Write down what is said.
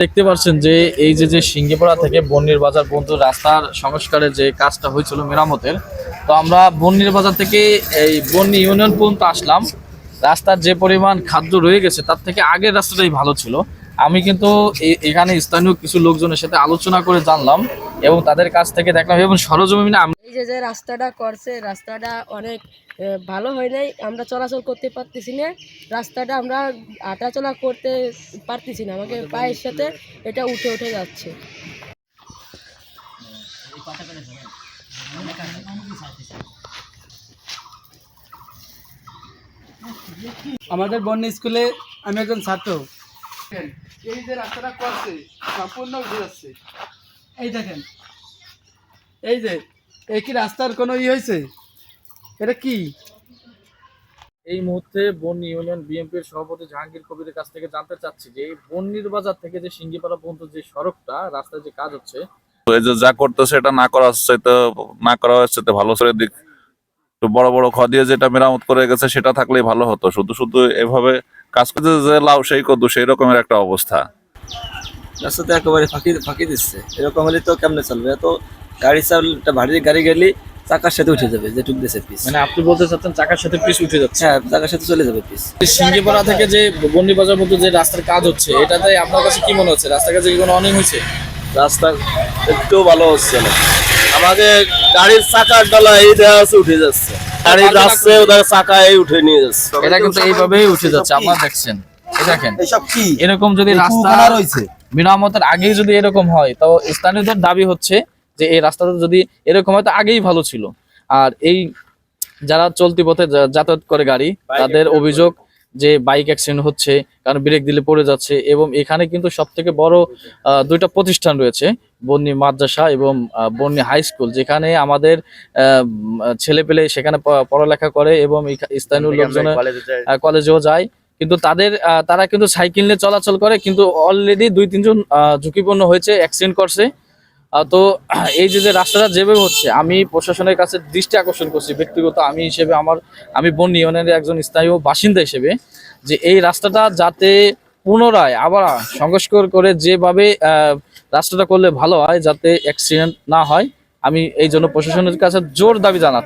দেখতে পাচ্ছেন যে এই যে যে সিঙ্গিপাড়া থেকে বন্নির বাজার পর্যন্ত রাস্তার সংস্কারের যে কাজটা হয়েছিল মেরামতের, তো আমরা বন্নির বাজার থেকে এই বন্নি ইউনিয়ন পর্যন্ত আসলাম। রাস্তার যে পরিমাণ খাদ্য রয়ে গেছে, তার থেকে আগের রাস্তাটাই ভালো ছিল। আমি কিন্তু এখানে স্থানীয় কিছু লোকজনের সাথে আলোচনা করে জানলাম এবং তাদের কাছ থেকে দেখলাম এবং সরজমিনে এই যে যে রাস্তাটা করছে রাস্তাটা অনেক ভালো হয় নাই। আমরা চলাচল করতে পারতেছি না। রাস্তাটা আমরা হাঁটাচলা করতে পারতেছি না। আমাকে পায়ের সাথে এটা উঠে উঠে যাচ্ছে। আমাদের বন্য স্কুলে আমি একজন ছাত্র। এই যে রাস্তাটা করছে সম্পূর্ণ উঠে যাচ্ছে এই দেখেন। এই যে এই কি রাস্তার কোনো ই হয়েছে? এটা কি? এই মুহূর্তে বন্নি ইউনিয়ন বিএনপির সভাপতি জাহাঙ্গীর কবিরের কাছ থেকে জানতে চাচ্ছি যে এই বন্নির বাজার থেকে যে সিঙ্গিপাড়া পর্যন্ত যে সড়কটা রাস্তায় যে কাজ হচ্ছে তো এই যে যা করতেছে এটা না করা হচ্ছে তো না করা হচ্ছে তো ভালো করে দিক। তো বড় বড় খ দিয়ে যেটা মেরামত করে গেছে সেটা থাকলেই ভালো হতো। শুধু শুধু এভাবে কাজ করতে যে লাউ সেই কদু সেই রকমের একটা অবস্থা। রাস্তা তো একেবারে ফাঁকি ফাঁকি দিচ্ছে। এরকম হলে তো কেমনে চলবে? এত গাড়ি চালটা ভারী গাড়ি গেলে চাকার সাথে উঠে যাবে যেটুক দিয়েছে পিস মানে আপনি বলতে চাচ্ছেন চাকার সাথে পিস উঠে যাচ্ছে? হ্যাঁ চাকার সাথে চলে যাবে পিস সিঙ্গিপাড়া থেকে যে বন্নি বাজার মধ্যে যে রাস্তার কাজ হচ্ছে এটাতে আপনার কাছে কি মনে হচ্ছে? রাস্তার কাছে কি কোনো অনিয়ম হয়েছে? রাস্তা একটু ভালো হচ্ছে না। আমাদের গাড়ির চাকার ডালা এই দেখা যাচ্ছে উঠে যাচ্ছে। গাড়ি যাচ্ছে ওদের চাকা এই উঠে নিয়ে যাচ্ছে। এটা কিন্তু এইভাবেই উঠে যাচ্ছে আপনারা দেখছেন। এই দেখেন এসব কি? এরকম যদি রাস্তা রয়েছে। মেরামতের আগেই যদি এরকম হয় তো স্থানীয়দের দাবি হচ্ছে যে এই রাস্তাটা যদি এরকম হয় তো আগেই ভালো ছিল। আর এই যারা চলতি পথে যাতায়াত করে গাড়ি তাদের অভিযোগ যে বাইক অ্যাক্সিডেন্ট হচ্ছে কারণ ব্রেক দিলে পড়ে যাচ্ছে এবং এখানে কিন্তু সব থেকে বড় আহ, দুইটা প্রতিষ্ঠান রয়েছে বন্নি মাদ্রাসা এবং বন্নি হাই স্কুল যেখানে আমাদের ছেলে পেলে সেখানে পড়ালেখা করে এবং স্থানীয় লোকজনের আহ, কলেজেও যায়। কিন্তু তাদের তারা কিন্তু সাইকেল নিয়ে চলাচল করে, কিন্তু অলরেডি দুই, তিনজন ঝুঁকিপূর্ণ হয়েছে অ্যাক্সিডেন্ট করছে। তো এই যে যে রাস্তাটা যেভাবে হচ্ছে, আমি প্রশাসনের কাছে দৃষ্টি আকর্ষণ করছি, ব্যক্তিগত আমি হিসেবে আমার, আমি বন ইউনিয়নের একজন স্থানীয় বাসিন্দা হিসেবে, যে এই রাস্তাটা যাতে পুনরায় আবার সংস্কার করে যেভাবে রাস্তাটা করলে ভালো হয়, যাতে অ্যাক্সিডেন্ট না হয়, আমি এই জন্য প্রশাসনের কাছে জোর দাবি জানাচ্ছি।